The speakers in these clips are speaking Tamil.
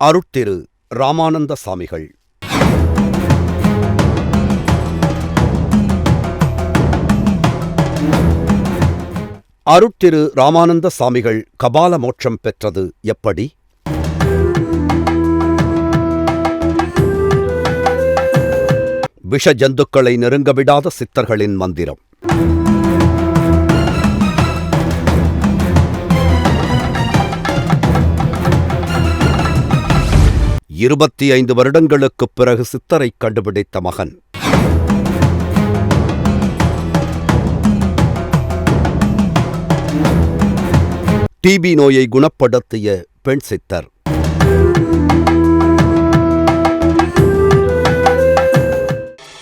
அருட்திரு ராமானந்த சாமிகள். அருட்திரு ராமானந்த சாமிகள் கபால மோட்சம் பெற்றது எப்படி? விஷ ஜந்துக்களை நெருங்க விடாத சித்தர்களின் மந்திரம். இருபத்தி ஐந்து வருடங்களுக்குப் பிறகு சித்தரை கண்டுபிடித்த மகன். டிபி நோயை குணப்படுத்திய பெண் சித்தர்.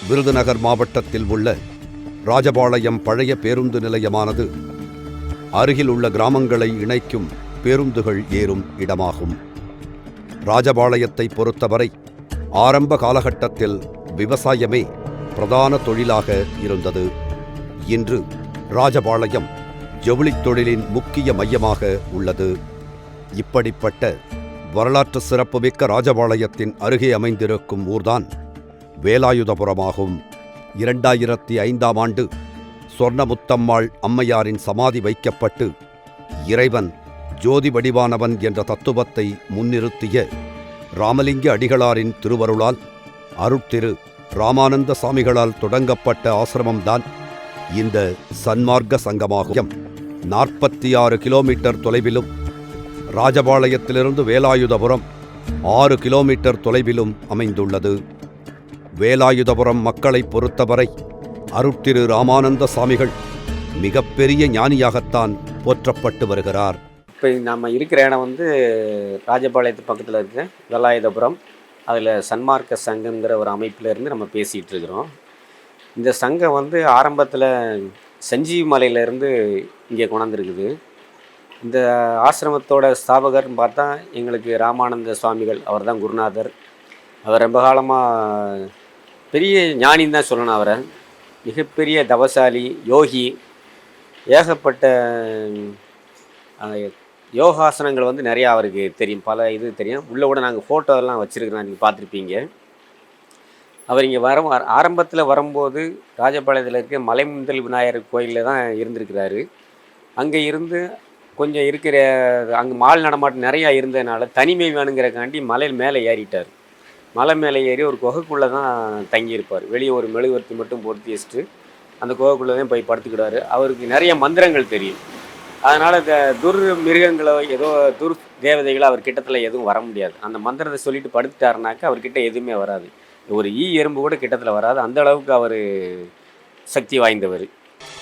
விருதுநகர் மாவட்டத்தில் உள்ள ராஜபாளையம் பழைய பேருந்து நிலையமானது அருகில் உள்ள கிராமங்களை இணைக்கும் பேருந்துகள் ஏறும் இடமாகும். ராஜபாளையத்தை பொறுத்தவரை ஆரம்ப காலகட்டத்தில் விவசாயமே பிரதான தொழிலாக இருந்தது. இன்று ராஜபாளையம் ஜவுளித் தொழிலின் முக்கிய மையமாக உள்ளது. இப்படிப்பட்ட வரலாற்று சிறப்புமிக்க ராஜபாளையத்தின் அருகே அமைந்திருக்கும் ஊர்தான் வேலாயுதபுரமாகும். இரண்டாயிரத்தி ஐந்தாம் ஆண்டு சொர்ணமுத்தம்மாள் அம்மையாரின் சமாதி வைக்கப்பட்டு இறைவன் ஜோதி வடிவானவன் என்ற தத்துவத்தை முன்னிறுத்திய ராமலிங்க அடிகளாரின் திருவருளால் அருட்திரு ராமானந்த சாமிகளால் தொடங்கப்பட்ட ஆசிரமம்தான் இந்த சன்மார்க்க சங்கமாகும். நாற்பத்தி ஆறு கிலோமீட்டர் தொலைவிலும் ராஜபாளையத்திலிருந்து வேலாயுதபுரம் ஆறு கிலோமீட்டர் தொலைவிலும் அமைந்துள்ளது. வேலாயுதபுரம் மக்களை பொறுத்தவரை அருட்திரு ராமானந்த சாமிகள் மிகப்பெரிய ஞானியாகத்தான் போற்றப்பட்டு வருகிறார். இப்போ நம்ம இருக்கிற இடம் வந்து ராஜபாளையத்து பக்கத்தில் இருக்க வெள்ளாயுதபுரம். அதில் சன்மார்க்க சங்கங்கிற ஒரு அமைப்பில் இருந்து நம்ம பேசிகிட்டு இருக்கிறோம். இந்த சங்கம் வந்து ஆரம்பத்தில் சஞ்சீவி மலையிலேருந்து இங்கே கொண்டாந்துருக்குது இந்த ஆசிரமத்தோட ஸ்தாபகர்னு பார்த்தா எங்களுக்கு ராமானந்த சுவாமிகள் அவர் தான் குருநாதர். அவர் ரொம்ப காலமாக பெரிய ஞானின்னு தான் சொல்லணும் அவரை. மிகப்பெரிய தவசாலி யோகி ஏகப்பட்ட யோகாசனங்கள் வந்து நிறையா அவருக்கு தெரியும். பல இது தெரியும். உள்ளே கூட நாங்கள் ஃபோட்டோ எல்லாம் வச்சுருக்கிறோம் நீங்கள் பார்த்துருப்பீங்க. அவர் இங்கே வர ஆரம்பத்தில் வரும்போது ராஜபாளையத்தில் இருக்க மலைமுந்தல் விநாயகர் கோயிலில் தான் இருந்திருக்கிறாரு. அங்கே இருந்து கொஞ்சம் இருக்கிற அங்கே மால் நடமாட்டம் நிறையா இருந்ததுனால தனிமை வேணுங்கிறக்காண்டி மலையில் மேலே ஏறிட்டார். மலை மேலே ஏறி ஒரு குகைக்குள்ளே தான் தங்கியிருப்பார். வெளியே ஒரு மெழுகுவர்த்தி மட்டும் பொருத்தி வச்சுட்டு அந்த குகைக்குள்ளே தான் போய் படுத்துக்கிடுவார். அவருக்கு நிறைய மந்திரங்கள் தெரியும். அதனால் இந்த துர் மிருகங்களோ ஏதோ துர் தேவதைகளோ அவர் கிட்டத்தில் எதுவும் வர முடியாது. அந்த மந்திரத்தை சொல்லிட்டு படுத்துட்டாருனாக்கா அவர்கிட்ட எதுவுமே வராது. ஒரு ஈ எறும்பு கூட கிட்டத்தில் வராது. அந்த அளவுக்கு அவர் சக்தி வாய்ந்தவர்.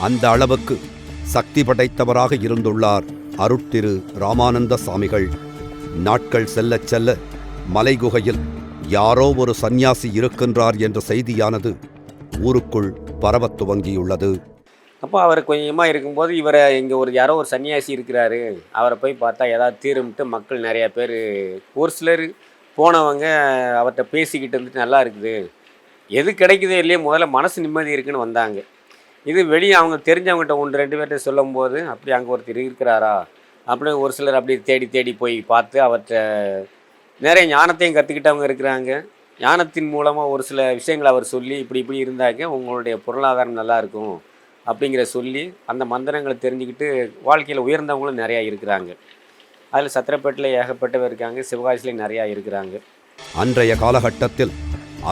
அந்த அளவுக்கு சக்தி படைத்தவராக இருந்துள்ளார் அருட்திரு ராமானந்த சாமிகள். நாட்கள் செல்ல செல்ல மலைகுகையில் யாரோ ஒரு சந்நியாசி இருக்கின்றார் என்ற செய்தியானது ஊருக்குள் பரவத் துவங்கியுள்ளது. அப்போ அவர் கொஞ்சமாக இருக்கும்போது இவரை இங்கே ஒரு யாரோ ஒரு சன்னியாசி இருக்கிறாரு. அவரை போய் பார்த்தா ஏதாவது தீரும்ட்டு மக்கள் நிறையா பேர் ஒரு சிலர் போனவங்க அவர்கிட்ட பேசிக்கிட்டு இருந்துட்டு நல்லா இருக்குது. எது கிடைக்குதோ இல்லையோ முதல்ல மனசு நிம்மதி இருக்குன்னு வந்தாங்க. இது வெளியே அவங்க தெரிஞ்சவங்ககிட்ட ஒன்று ரெண்டு பேர்கிட்ட சொல்லும்போது அப்படி அங்கே ஒருத்தர் இருக்கிறாரா? அப்படின்னு ஒரு சிலர் அப்படி தேடி தேடி போய் பார்த்து அவர்கிட்ட நிறைய ஞானத்தையும் கற்றுக்கிட்டவங்க இருக்கிறாங்க. ஞானத்தின் மூலமாக ஒரு சில விஷயங்களை அவர் சொல்லி இப்படி இப்படி இருந்தாக்க உங்களுடைய பொருளாதாரம் நல்லாயிருக்கும் அப்படிங்கிற சொல்லி அந்த மந்திரங்களை தெரிஞ்சுக்கிட்டு வாழ்க்கையில் உயர்ந்தவங்களும் நிறையா இருக்கிறாங்க. அதில் சத்திரப்பேட்டில் ஏகப்பட்டவர் இருக்காங்க சிவகாசிலையும் நிறையா இருக்கிறாங்க. அன்றைய காலகட்டத்தில்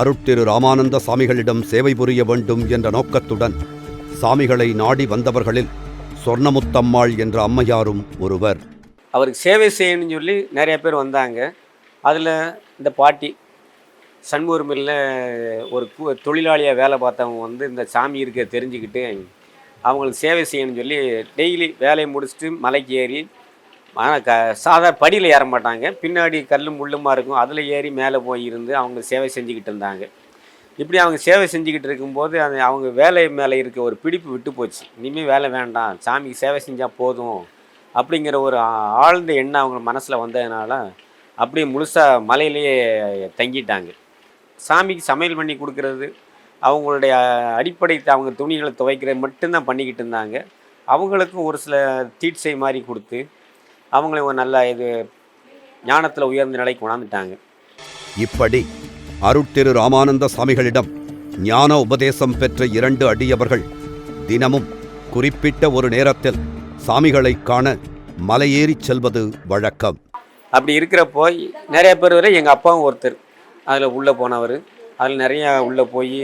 அருட்திரு ராமானந்த சாமிகளிடம் சேவை புரிய வேண்டும் என்ற நோக்கத்துடன் சாமிகளை நாடி வந்தவர்களில் சொர்ணமுத்தம்மாள் என்ற அம்மையாரும் ஒருவர். அவருக்கு சேவை செய்யணும்னு சொல்லி நிறைய பேர் வந்தாங்க. அதில் இந்த பாட்டி சண்முகர் மில்ல ஒரு தொழிலாளியாக வேலை பார்த்தவங்க வந்து இந்த சாமி இருக்க தெரிஞ்சுக்கிட்டு அவங்களுக்கு சேவை செய்யணும்னு சொல்லி டெய்லி வேலையை முடிச்சுட்டு மலைக்கு ஏறி ஆனால் க சாதா படியில் ஏற மாட்டாங்க. பின்னாடி கல்லும் முள்ளுமாக இருக்கும். அதில் ஏறி மேலே போய் இருந்து அவங்க சேவை செஞ்சுக்கிட்டு இருந்தாங்க. இப்படி அவங்க சேவை செஞ்சுக்கிட்டு இருக்கும்போது அந்த அவங்க வேலை மேலே இருக்க ஒரு பிடிப்பு விட்டு போச்சு. இனிமேல் வேலை வேண்டாம். சாமிக்கு சேவை செஞ்சால் போதும் அப்படிங்கிற ஒரு ஆழ்ந்த எண்ணம் அவங்க மனசில் வந்ததுனால அப்படியே முழுசாக மலையிலேயே தங்கிட்டாங்க. சாமிக்கு சமையல் பண்ணி கொடுக்கறது அவங்களுடைய அடிப்படை அவங்க துணிகளை துவைக்கிறது மட்டும்தான் பண்ணிக்கிட்டு இருந்தாங்க. அவங்களுக்கும் ஒரு சில தீட்சை மாதிரி கொடுத்து அவங்கள ஒரு நல்ல இது ஞானத்தில் உயர்ந்த நிலைக்கு கொண்டாந்துட்டாங்க. இப்படி அருட்திரு ராமானந்த சாமிகளிடம் ஞான உபதேசம் பெற்ற இரண்டு அடியவர்கள் தினமும் குறிப்பிட்ட ஒரு நேரத்தில் சாமிகளைக் காண மலையேறிச் செல்வது வழக்கம். அப்படி இருக்கிறப்போ நிறைய பேர் வரை எங்கள் அப்பாவும் ஒருத்தர். அதில் உள்ளே போனவர். அதில் நிறையா உள்ளே போய்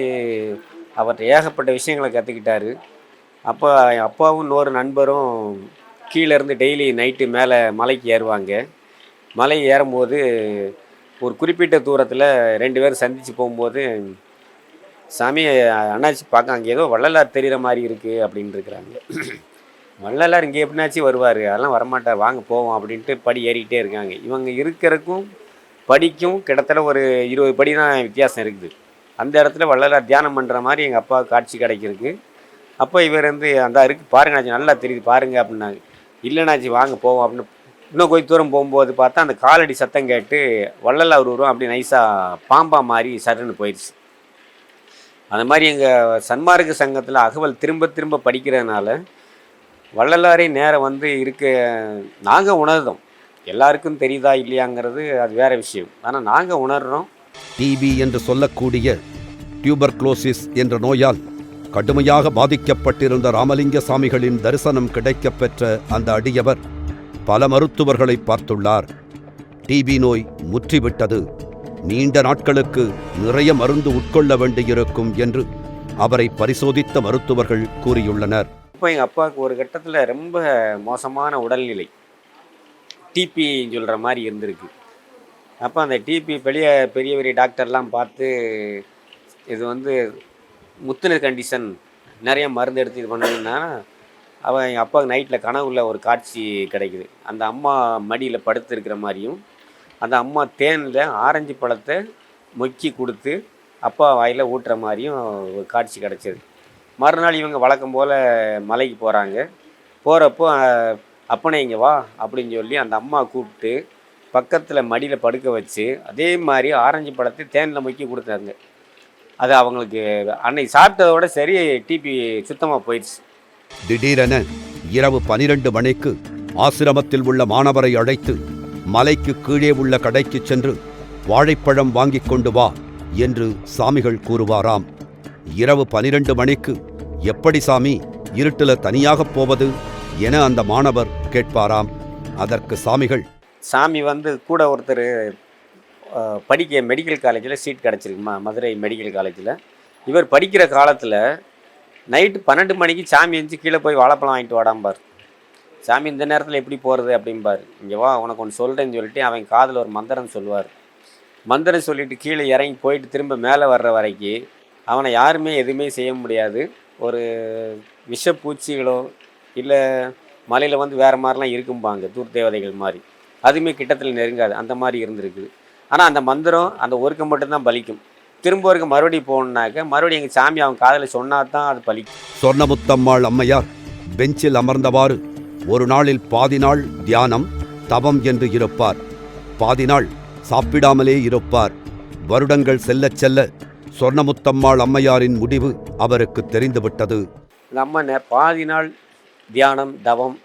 அவர்கிட்ட ஏகப்பட்ட விஷயங்களை கற்றுக்கிட்டாரு. அப்போ என் அப்பாவும் இன்னொரு நண்பரும் கீழே இருந்து டெய்லி நைட்டு மேலே மலைக்கு ஏறுவாங்க. மலை ஏறும்போது ஒரு குறிப்பிட்ட தூரத்தில் ரெண்டு பேரும் சந்தித்து போகும்போது சாமி அண்ணாச்சி பார்க்க அங்கே ஏதோ வள்ளலார் தெரிகிற மாதிரி இருக்குது அப்படின்னு இருக்கிறாங்க. வள்ளலார் இங்கே எப்படினாச்சும் வருவார் அதெல்லாம் வரமாட்டார் வாங்க போவோம் அப்படின்ட்டு படி ஏறிக்கிட்டே இருக்காங்க. இவங்க இருக்கிறக்கும் படிக்கும் கிட்டத்தட்ட ஒரு இருபது படி தான் வித்தியாசம் இருக்குது. அந்த இடத்துல வள்ளலார் தியானம் பண்ணுற மாதிரி எங்கள் அப்பா காட்சி கிடைக்கிருக்கு அப்போ இவர் வந்து அந்த இருக்கு. பாருங்கண்ணாச்சி நல்லா தெரியுது. பாருங்கள் அப்படின்னாங்க இல்லைனாச்சி வாங்க போவோம் அப்படின்னு இன்னும் கொஞ்சம் தூரம் போகும்போது பார்த்தா அந்த காலடி சத்தம் கேட்டு வள்ளலார் உருவம் அப்படி நைஸாக பாம்பா மாதிரி சருன்னு போயிடுச்சு அந்த மாதிரி எங்கள் சன்மார்க்க சங்கத்தில் அகவல் திரும்ப திரும்ப படிக்கிறதுனால வள்ளலாரே நேரம் வந்து இருக்க நாங்கள் உணர்ந்தோம். எல்லாருக்கும் தெரியுதா இல்லையாங்கிறது அது வேற விஷயம். ஆனால் நாங்கள் உணர்றோம். டிபி என்று சொல்லக்கூடிய டியூபர்குலோசிஸ் என்ற நோயால் கடுமையாக பாதிக்கப்பட்டிருந்த ராமலிங்க சாமிகளின் தரிசனம் கிடைக்கப் பெற்ற அந்த அடியவர் பல மருத்துவர்களை பார்த்துள்ளார். டிபி நோய் முற்றிவிட்டது. நீண்ட நாட்களுக்கு நிறைய மருந்து உட்கொள்ள வேண்டியிருக்கும் என்று அவரை பரிசோதித்த மருத்துவர்கள் கூறியுள்ளனர். இப்போ எங்கள் அப்பாவுக்கு ஒரு கட்டத்தில் ரொம்ப மோசமான உடல்நிலை. டிபின்னு சொல்கிற மாதிரி இருந்திருக்கு. அப்போ அந்த டிபி பெரிய பெரிய பெரிய டாக்டர்லாம் பார்த்து இது வந்து முத்துன கண்டிஷன் நிறைய மருந்து எடுத்து இது பண்ணணுன்னா அவன் எங்கள் அப்பாவுக்கு நைட்டில் கனவுல ஒரு காட்சி கிடைக்குது. அந்த அம்மா மடியில் படுத்து மாதிரியும் அந்த அம்மா தேனில் ஆரஞ்சு பழத்தை மொக்கி கொடுத்து அப்பா வாயில் ஊட்டுற மாதிரியும் ஒரு காட்சி கிடச்சிது மறுநாள் இவங்க வழக்கம் போல் மலைக்கு போகிறாங்க போகிறப்போ அப்பனே இங்கே வா அப்படின்னு சொல்லி அந்த அம்மா கூப்பிட்டு பக்கத்தில் மடியில் படுக்க வச்சு அதே மாதிரி ஆரஞ்சு பழத்தை தேனில் முக்கி கொடுத்தாங்க. அது அவங்களுக்கு அன்னைக்கு சாப்பிட்டதோட சரி டிபி சுத்தமாக போயிடுச்சு. திடீரென இரவு பனிரெண்டு மணிக்கு ஆசிரமத்தில் உள்ள மாணவரை அழைத்து மலைக்கு கீழே உள்ள கடைக்கு சென்று வாழைப்பழம் வாங்கி கொண்டு வா என்று சாமிகள் கூறுவாராம். இரவு பனிரெண்டு மணிக்கு எப்படி சாமி இருட்டில் தனியாகப் போவது? என அந்த மாணவர் கேட்பாராம். அதற்கு சாமிகள் சாமி வந்து கூட ஒருத்தர் படிக்க மெடிக்கல் காலேஜில் சீட் கிடச்சிருக்குமா? மதுரை மெடிக்கல் காலேஜில் இவர் படிக்கிற காலத்தில் நைட்டு பன்னெண்டு மணிக்கு சாமி எழுந்து கீழே போய் வாழைப்பழம் வாங்கிட்டு வாடாம்பார் சாமி இந்த நேரத்தில் எப்படி போகிறது அப்படிம்பார் இங்கே வா உனக்கு ஒன்று சொல்கிறேன்னு சொல்லிட்டு அவன் காதில் ஒரு மந்திரம் சொல்லுவார். மந்திரம் சொல்லிட்டு கீழே இறங்கி போயிட்டு திரும்ப மேலே வர்ற வரைக்கும் அவனை யாருமே எதுவுமே செய்ய முடியாது. ஒரு விஷப்பூச்சிகளோ இல்லை மலையில் வந்து வேறு மாதிரிலாம் இருக்கும்பாங்க தூர் தேவதைகள் மாதிரி. அதுவுமே கிட்டத்தில் நெருங்காது அந்த மாதிரி இருந்திருக்குது ஆனால் அந்த மந்திரம் அந்த ஒருக்கம் மட்டும்தான் பலிக்கும். திரும்ப ஒருக்க மறுபடியும் போகணுன்னாக்க மறுபடியும் எங்கள் சாமி அவன் காதில் சொன்னா தான் அது பலிக்கும். சொர்ணமுத்தம்மாள் அம்மையார் பெஞ்சில் அமர்ந்தவாறு ஒரு நாளில் பாதி நாள் தியானம் தவம் என்று இருப்பார். பாதி நாள் சாப்பிடாமலே இருப்பார். வருடங்கள் செல்லச் செல்ல சொர்ணமுத்தம்மாள் அம்மையாரின் முடிவு அவருக்கு தெரிந்துவிட்டது. இந்த அம்மா நே பாதி நாள் தியானம் தவம்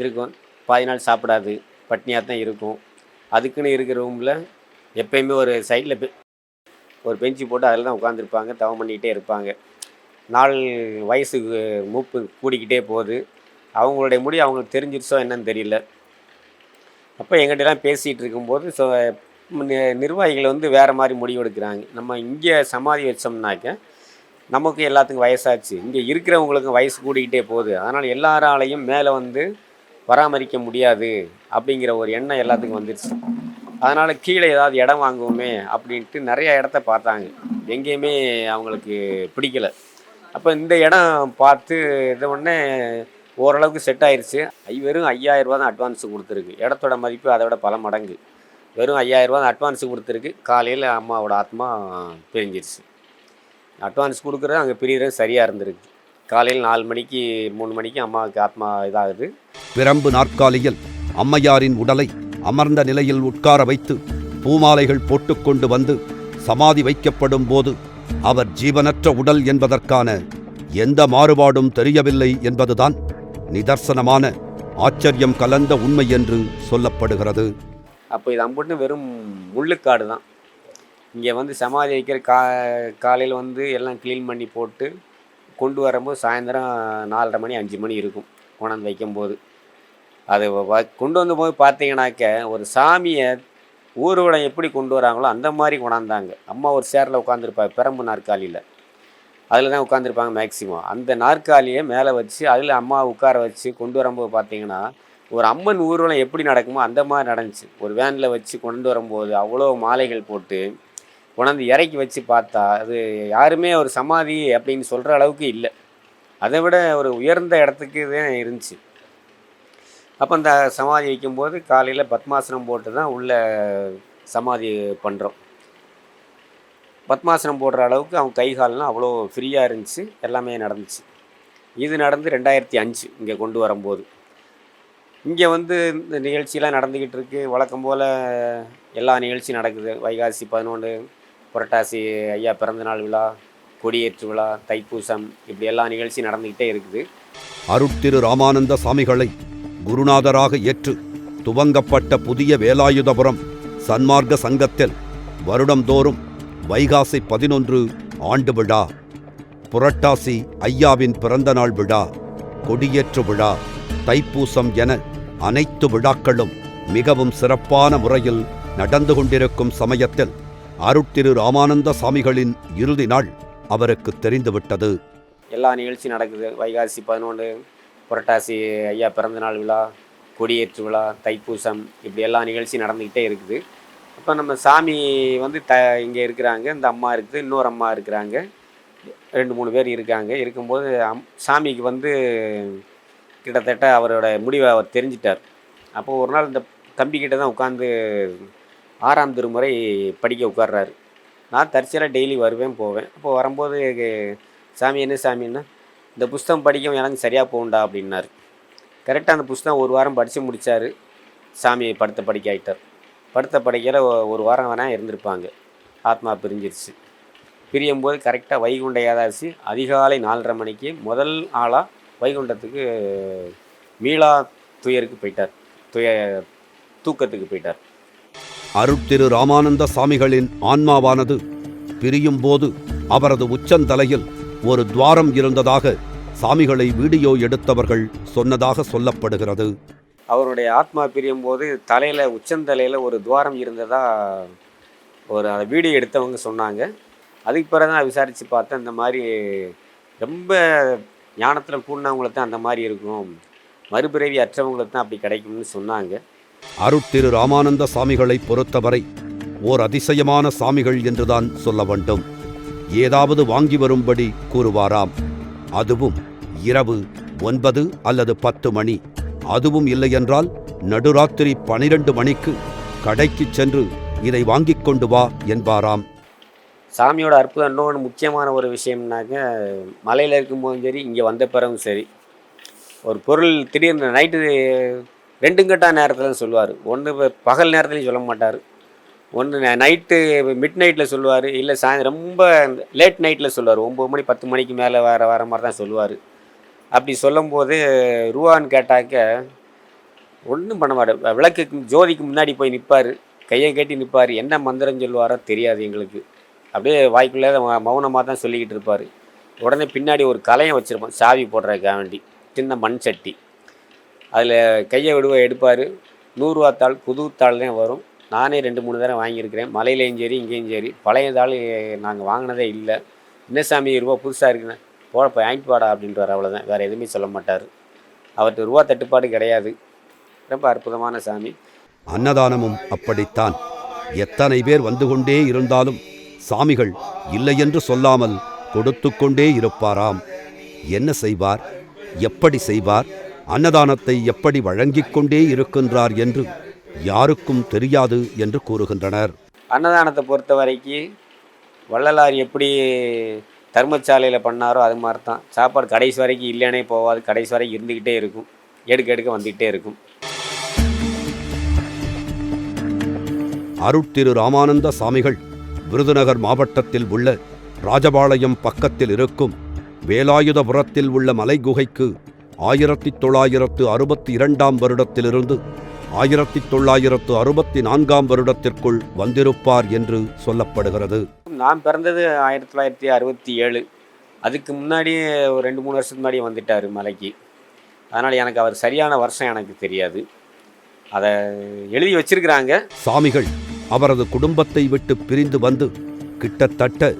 இருக்கும். பாதி நாள் சாப்பிடாது. பட்னியாக தான் இருக்கும். அதுக்குன்னு இருக்கிற ரூமில் எப்பயுமே ஒரு சைடில் ஒரு பெஞ்சு போட்டு அதில் தான் உட்காந்துருப்பாங்க தவம் பண்ணிக்கிட்டே இருப்பாங்க. நாள் வயசுக்கு மூப்பு கூடிக்கிட்டே போகுது. அவங்களுடைய முடி அவங்களுக்கு தெரிஞ்சிருச்சோ என்னன்னு தெரியல. அப்போ எங்கிட்டலாம் பேசிகிட்டு இருக்கும்போது ஸோ நிர்வாகிகள் வந்து வேறு மாதிரி முடிவு எடுக்கிறாங்க. நம்ம இங்கே சமாதி வச்சோம்னாக்க நமக்கு எல்லாத்துக்கும் வயசாச்சு. இங்கே இருக்கிறவங்களுக்கும் வயசு கூடிக்கிட்டே போகுது. அதனால் எல்லாராலையும் மேலே வந்து பராமரிக்க முடியாது அப்படிங்கிற ஒரு எண்ணம் எல்லாத்துக்கும் வந்துருச்சு. அதனால் கீழே ஏதாவது இடம் வாங்குவோமே அப்படின்ட்டு நிறைய இடத்த பார்த்தாங்க. எங்கேயுமே அவங்களுக்கு பிடிக்கல. அப்போ இந்த இடம் பார்த்து இது உடனே ஓரளவுக்கு செட் ஆயிடுச்சு ஐ வெறும் ஐயாயிரம் ரூபா தான் அட்வான்ஸ் கொடுத்துருக்கு. இடத்தோட மதிப்பு அதை விட பல மடங்கு. வெறும் ஐயாயிரம் ரூபா தான் அட்வான்ஸ் கொடுத்துருக்கு. காலையில் அம்மாவோட ஆத்மா பிரிஞ்சிருச்சு அட்வான்ஸ் கொடுக்குறது அங்கே பிரிகிறது சரியாக இருந்திருக்கு. காலையில் நாலு மணிக்கு மூணு மணிக்கு அம்மாவுக்கு ஆத்மா இதாகுது. பிரம்பு நாற்காலியில் அம்மையாரின் உடலை அமர்ந்த நிலையில் உட்கார வைத்து பூமாலைகள் போட்டுக்கொண்டு வந்து சமாதி வைக்கப்படும் போது அவர் ஜீவனற்ற உடல் என்பதற்கான எந்த மாறுபாடும் தெரியவில்லை என்பதுதான் நிதர்சனமான ஆச்சரியம் கலந்த உண்மை என்று சொல்லப்படுகிறது. அப்போ இது அம்புட்டு வெறும் முள்ளுக்காடு தான். இங்கே வந்து சமாதி வைக்கிற கா காலையில் வந்து எல்லாம் க்ளீன் பண்ணி போட்டு கொண்டு வரும்போது சாயந்தரம் நாலரை மணி அஞ்சு மணி இருக்கும் கொண்டாந்து வைக்கும்போது. அது கொண்டு வந்த போது பார்த்தீங்கன்னாக்க ஒரு சாமியை ஊர்வலம் எப்படி கொண்டு வராங்களோ அந்த மாதிரி கொண்டாந்தாங்க. அம்மா ஒரு சேரில் உட்காந்துருப்பாங்க பெரம்பு நாற்காலியில். அதில் தான் உட்காந்துருப்பாங்க மேக்சிமம் அந்த நாற்காலியை மேலே வச்சு அதில் அம்மா உட்கார வச்சு கொண்டு வரும்போது பார்த்தீங்கன்னா ஒரு அம்மன் ஊர்வலம் எப்படி நடக்குமோ அந்த மாதிரி நடந்துச்சு. ஒரு வேனில் வச்சு கொண்டு வரும்போது அவ்வளோ மாலைகள் போட்டு கொண்டாந்து இறக்கி வச்சு பார்த்தா அது யாருமே ஒரு சமாதி அப்படின்னு சொல்கிற அளவுக்கு இல்லை. அதை விட ஒரு உயர்ந்த இடத்துக்கு தான் இருந்துச்சு. அப்போ அந்த சமாதி வைக்கும்போது காலையில் பத்மாசனம் போட்டு தான் உள்ள சமாதி பண்ணுறோம் பத்மாசனம் போடுற அளவுக்கு அவங்க கை கால்லாம் அவ்வளோ ஃப்ரீயாக இருந்துச்சு. எல்லாமே நடந்துச்சு. இது நடந்து ரெண்டாயிரத்தி அஞ்சு இங்கே கொண்டு வரும்போது. இங்கே வந்து இந்த நிகழ்ச்சியெலாம் நடந்துக்கிட்டு இருக்குது வழக்கம் போல் எல்லா நிகழ்ச்சியும் நடக்குது. வைகாசி பதினொன்று புரட்டாசி ஐயா பிறந்தநாள் விழா கொடியேற்று விழா தைப்பூசம் இப்படி எல்லா நிகழ்ச்சியும் நடந்துக்கிட்டே இருக்குது. அருட்திரு ராமானந்த சாமிகளை குருநாதராக ஏற்று துவங்கப்பட்ட புதிய வேலாயுதபுரம் சன்மார்க்க சங்கத்தில் வருடந்தோறும் வைகாசி பதினொன்று ஆண்டு விழா புரட்டாசி ஐயாவின் பிறந்தநாள் விழா கொடியேற்று விழா தைப்பூசம் என அனைத்து விழாக்களும் மிகவும் சிறப்பான முறையில் நடந்து கொண்டிருக்கும் சமயத்தில் அருட்திரு ராமானந்த சாமிகளின் இறுதி நாள் அவருக்கு தெரிந்துவிட்டது. எல்லா நிகழ்ச்சியும் நடக்குது. வைகாசி பதினொன்று புரட்டாசி ஐயா பிறந்தநாள் விழா கொடியேற்று விழா தைப்பூசம் இப்படி எல்லா நிகழ்ச்சியும் நடந்துக்கிட்டே இருக்குது. அப்போ நம்ம சாமி வந்து த இங்கே இருக்கிறாங்க. இந்த அம்மா இருக்குது இன்னொரு அம்மா இருக்கிறாங்க. ரெண்டு மூணு பேர் இருக்காங்க. இருக்கும்போது அம் சாமிக்கு வந்து கிட்டத்தட்ட அவரோட முடிவை அவர் தெரிஞ்சிட்டார். அப்போது ஒரு நாள் இந்த தம்பிக்கிட்ட தான் உட்காந்து ஆறாம் திருமுறை படிக்க உட்கார்றாரு. நான் தற்செயலாக டெய்லி வருவேன் போவேன். அப்போ வரும்போது சாமி என்ன சாமின்னா இந்த புஸ்தகம் படிக்கும் எனக்கு சரியாக போகும்டா அப்படின்னாரு. கரெக்டாக அந்த புஸ்தகம் ஒரு வாரம் படித்து முடித்தார் சாமி படுத்த படிக்க ஆகிட்டார் படுத்த படிக்கையில் ஒரு வாரம் வேணால் இருந்திருப்பாங்க. ஆத்மா பிரிஞ்சிருச்சு. பிரியும் போது கரெக்டாக வைகுண்ட ஏதாச்சு அதிகாலை நாலரை மணிக்கு முதல் ஆளாக வைகுண்டத்துக்கு மீளா துயருக்கு போயிட்டார். துய தூக்கத்துக்கு போயிட்டார். அருட்திரு ராமானந்த சாமிகளின் ஆன்மாவானது. பிரியும் போது அவரது உச்சந்தலையில் ஒரு துவாரம் இருந்ததாக சாமிகளை வீடியோ எடுத்தவர்கள் சொன்னதாக சொல்லப்படுகிறது. அவருடைய ஆத்மா பிரியும் போது தலையில் உச்சந்தலையில் ஒரு துவாரம் இருந்ததா ஒரு அதை வீடியோ எடுத்தவங்க சொன்னாங்க. அதுக்கு பிறகு தான் விசாரித்து பார்த்தேன் இந்த மாதிரி ரொம்ப ஞானத்தில் கூடினவங்களுக்கு தான் அந்த மாதிரி இருக்கும். மறுபிறவி அற்றவங்களுக்கு தான் அப்படி கிடைக்கும்னு சொன்னாங்க. அருட்திரு ராமானந்த சாமிகளை பொறுத்தவரை ஓர் அதிசயமான சாமிகள் என்றுதான் சொல்ல வேண்டும். ஏதாவது வாங்கி வரும்படி கூறுவாராம். அதுவும் இரவு ஒன்பது அல்லது பத்து மணி. அதுவும் இல்லையென்றால் நடுராத்திரி பனிரெண்டு மணிக்கு கடைக்குச் சென்று இதை வாங்கிக் கொண்டு வா என்பாராம். சாமியோட அற்புதம் இன்னொன்று முக்கியமான ஒரு விஷயம்னாக்க மலையில் இருக்கும்போதும் சரி இங்கே வந்த பிறகும் சரி. ஒரு பொருள் திடீர்னு நைட்டு ரெண்டுங்கட்டா நேரத்தில் சொல்லுவார். ஒன்று பகல் நேரத்துலையும் சொல்ல மாட்டார். ஒன்று நைட்டு மிட் நைட்டில் சொல்லுவார். இல்லை சாய் ரொம்ப லேட் நைட்டில் சொல்லுவார். ஒம்பது மணி பத்து மணிக்கு மேலே வர வர மாதிரி தான் சொல்லுவார். அப்படி சொல்லும்போது ரூவான்னு கேட்டாக்க ஒன்றும் பண்ண மாட்டார். விளக்குக்கு ஜோதிக்கு முன்னாடி போய் நிற்பார் கையை கட்டி நிற்பார் என்ன மந்திரம் சொல்லுவாரோ தெரியாது எங்களுக்கு. அப்படியே வாய்க்குள்ளே மௌனமாக தான் சொல்லிக்கிட்டு இருப்பார். உடனே பின்னாடி ஒரு கலையை வச்சுருப்போம் சாவி போடுறதுக்காக வேண்டி. சின்ன மண் சட்டி அதில் கையை விடுவ எடுப்பார். நூறுரூவா தாள் புது தாள்னே தான் வரும். நானே ரெண்டு மூணு தடவை வாங்கியிருக்கிறேன். மலையிலையும் சரி இங்கேயும் சரி. பழைய தாள் நாங்கள் வாங்கினதே இல்லை. என்ன சாமி ரூபா புதுசாக இருக்குண்ணே போடப்போ வாங்கிட்டு வாடா அப்படின்றார். அவ்வளோதான் வேறு எதுவுமே சொல்ல மாட்டார். அவர்கிட்ட ரூபா தட்டுப்பாடு கிடையாது. ரொம்ப அற்புதமான சாமி. அன்னதானமும் அப்படித்தான். எத்தனை பேர் வந்து கொண்டே இருந்தாலும் சாமிகள் இல்லை என்று சொல்லாமல் கொடுத்து கொண்டே இருப்பாராம். என்ன செய்வார்? எப்படி செய்வார்? அன்னதானத்தை எப்படி வழங்கிக் கொண்டே இருக்கின்றார் என்று யாருக்கும் தெரியாது என்று கூறுகின்றனர். அன்னதானத்தை பொறுத்த வரைக்கும் வள்ளலார் எப்படி தர்மசாலையில் பண்ணாரோ அது மாதிரி தான் சாப்பாடு கடைசி வரைக்கும் இல்லைனே போகாது கடைசி வரைக்கும் இருந்துக்கிட்டே இருக்கும். எடுக்க எடுக்க வந்துக்கிட்டே இருக்கும். அருட்திரு ராமானந்த சாமிகள் விருதுநகர் மாவட்டத்தில் உள்ள ராஜபாளையம் பக்கத்தில் இருக்கும் வேலாயுதபுரத்தில் உள்ள மலைகுகைக்கு ஆயிரத்தி தொள்ளாயிரத்து அறுபத்தி இரண்டாம் வருடத்திலிருந்து ஆயிரத்தி தொள்ளாயிரத்து அறுபத்தி நான்காம் வருடத்திற்குள் வந்திருப்பார் என்று சொல்லப்படுகிறது. நான் பிறந்தது ஆயிரத்தி தொள்ளாயிரத்தி அறுபத்தி ஏழு. அதுக்கு முன்னாடி ஒரு ரெண்டு மூணு வருஷத்துக்கு முன்னாடி வந்துட்டார் மலைக்கு. அதனால் எனக்கு அவர் சரியான வருஷம் எனக்கு தெரியாது. அதை எழுதி வச்சிருக்கிறாங்க. சாமிகள் அவரது குடும்பத்தை விட்டு பிரிந்து வந்து கிட்டத்தட்ட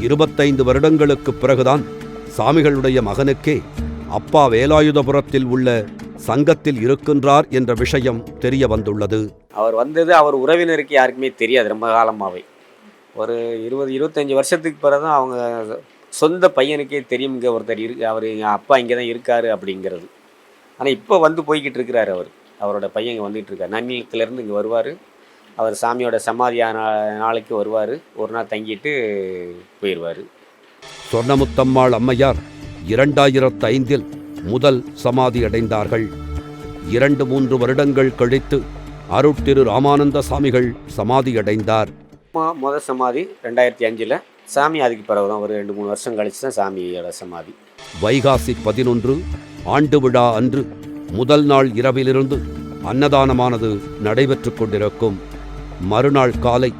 இருபத்தைந்து வருடங்களுக்கு பிறகுதான் சாமிகளுடைய மகனுக்கே அப்பா வேலாயுதபுரத்தில் உள்ள சங்கத்தில் இருக்கின்றார் என்ற விஷயம் தெரிய வந்துள்ளது. அவர் வந்தது அவர் உறவினருக்கு யாருக்குமே தெரியாது ரொம்ப காலமாகவே ஒரு இருபது இருபத்தஞ்சி வருஷத்துக்கு பிறகு அவங்க சொந்த பையனுக்கே தெரியும் இங்கே ஒருத்தர் இருக்கு அவர் எங்கள் அப்பா இங்கே தான் இருக்காரு அப்படிங்கிறது. ஆனால் இப்போ வந்து போய்கிட்டு இருக்கிறார் அவர். அவரோட பையன் இங்கே வந்துகிட்டு இருக்கார். நன்னிலத்திலேருந்து இங்கே வருவார். அவர் சாமியோட சமாதியான நாளைக்கு வருவார். ஒரு நாள் தங்கிட்டு போயிடுவார் சொர்ணமுத்தம்மாள் அம்மையார் இரண்டாயிரத்து ஐந்தில் முதல் சமாதி அடைந்தார்கள் இரண்டு மூன்று வருடங்கள் கழித்து அருட்திரு ராமானந்த சாமிகள் சமாதி அடைந்தார் முத சமாதி ரெண்டாயிரத்தி அஞ்சில் சாமி அதுக்கு பிறகு தான் ஒரு ரெண்டு மூணு வருஷம் கழிச்சு தான் சாமியோட சமாதி. வைகாசி பதினொன்று ஆண்டு விழா அன்று முதல் நாள் இரவிலிருந்து அன்னதானமானது நடைபெற்றுக் கொண்டிருக்கும். மறுநாள் காலை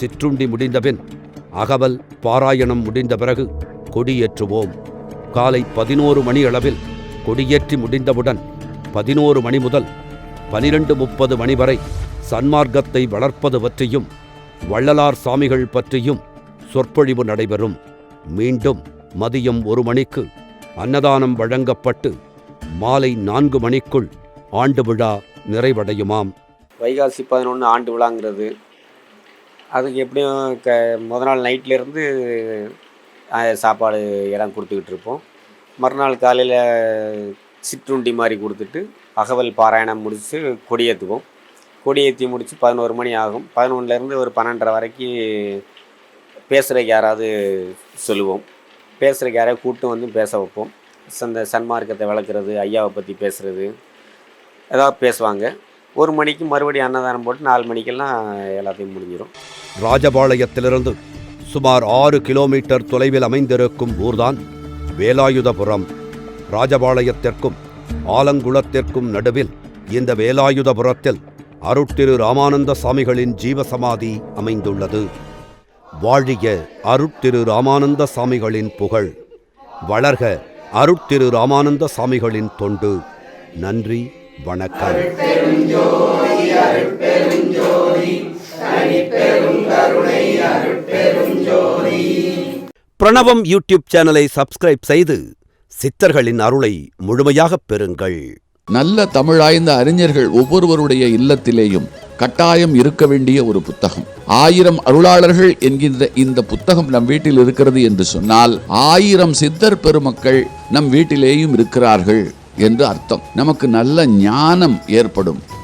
சிற்றுண்டி முடிந்தபின் அகவல் பாராயணம் முடிந்த பிறகு கொடியேற்றுவோம். காலை பதினோரு மணி அளவில் கொடியேற்றி முடிந்தவுடன் பதினோரு மணி முதல் பனிரெண்டு முப்பது மணி வரை சன்மார்க்கத்தை வளர்ப்பது பற்றியும் வள்ளலார் சாமிகள் பற்றியும் சொற்பொழிவு நடைபெறும். மீண்டும் மதியம் ஒரு மணிக்கு அன்னதானம் வழங்கப்பட்டு மாலை நான்கு மணிக்குள் ஆண்டு விழா நிறைவடையுமாம். வைகாசி பதினொன்று ஆண்டு விழாங்கிறது. அதுக்கு எப்படியும் க முத நாள் நைட்லேருந்து சாப்பாடு எல்லாம் கொடுத்துக்கிட்டு இருப்போம். மறுநாள் காலையில் சிற்றுண்டி மாதிரி கொடுத்துட்டு அகவல் பாராயணம் முடித்து கொடியேற்றுவோம் கொடியேற்றி முடித்து பதினோரு மணி ஆகும். பதினொன்றுலேருந்து ஒரு பன்னெண்டரை வரைக்கும் பேசுகிறக்கு யாராவது சொல்லுவோம். பேசுகிறக்கு யாராவது கூட்டம் வந்து பேச வைப்போம். அந்த சன்மார்க்கத்தை வளர்க்குறது ஐயாவை பற்றி பேசுகிறது ஏதாவது பேசுவாங்க. ஒரு மணிக்கு மறுபடியும் அன்னதானம் போட்டு நாலு மணிக்கெல்லாம் எல்லாத்தையும் முடிஞ்சிடும் ராஜபாளையத்திலிருந்து சுமார் ஆறு கிலோமீட்டர் தொலைவில் அமைந்திருக்கும் ஊர்தான் வேலாயுதபுரம். ராஜபாளையத்திற்கும் ஆலங்குளத்திற்கும் நடுவில் இந்த வேலாயுதபுரத்தில் அருட்திரு ராமானந்த சாமிகளின் ஜீவசமாதி அமைந்துள்ளது. வாழிய அருட்திரு ராமானந்த சாமிகளின் புகழ். வளர்க அருட்திரு ராமானந்த சாமிகளின் தொண்டு. நன்றி வணக்கம். பிரணவம் யூடியூப் சேனலை சப்ஸ்கிரைப் செய்து சித்தர்களின் அருளை முழுமையாகப் பெறுங்கள். நல்ல தமிழாய்ந்த அறிஞர்கள் ஒவ்வொருவருடைய இல்லத்திலேயும் கட்டாயம் இருக்க வேண்டிய ஒரு புத்தகம். ஆயிரம் அருளாளர்கள் என்கின்ற இந்த புத்தகம் நம் வீட்டில் இருக்கிறது என்று சொன்னால் ஆயிரம் சித்தர் பெருமக்கள் நம் வீட்டிலேயும் இருக்கிறார்கள் என்று அர்த்தம். நமக்கு நல்ல ஞானம் ஏற்படும்.